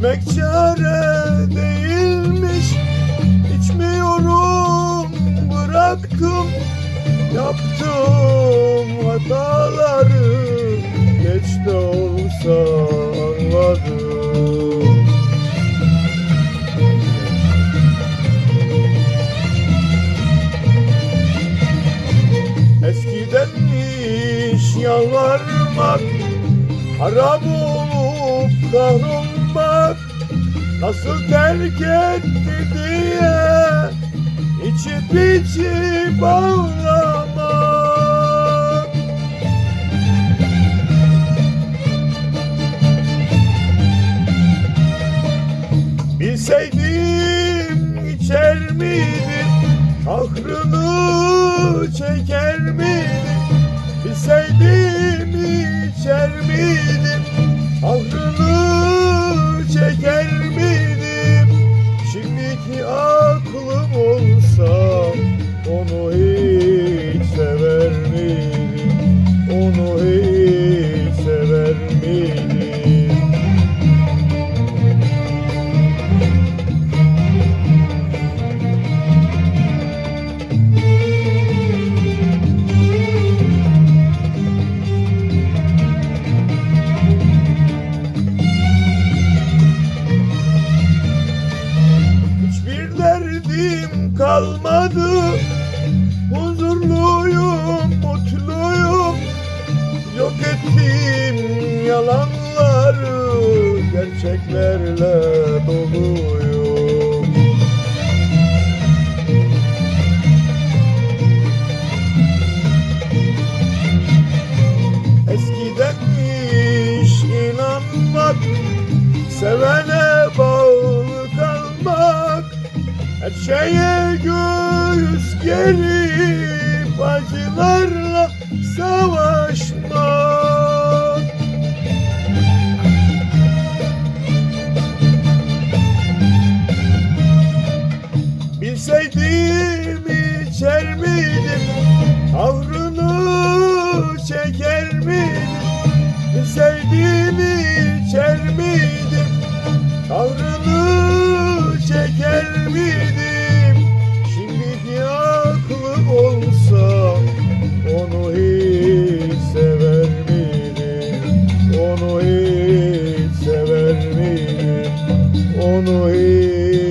İçmek çare değilmiş. İçmiyorum bıraktım. Yaptım hataları Geç de olsa anladım. Eskidenmiş yalvarmak Harap olup kahrolmak Nasıl terk etti diye İçip içip ağlamak Bilseydim içer miydim? Kahrını çeker miydim? Bilseydim içer miydim kalmadı. Huzurluyum, mutluyum. Yok ettim yalanları Gerçeklerle doluyum. Eskidenmiş inanmak Sevene Her şeye göğüs gerip Acılarla savaşmak Bilseydim içer miydim? Tavrını çeker miydim? Bilseydim ono e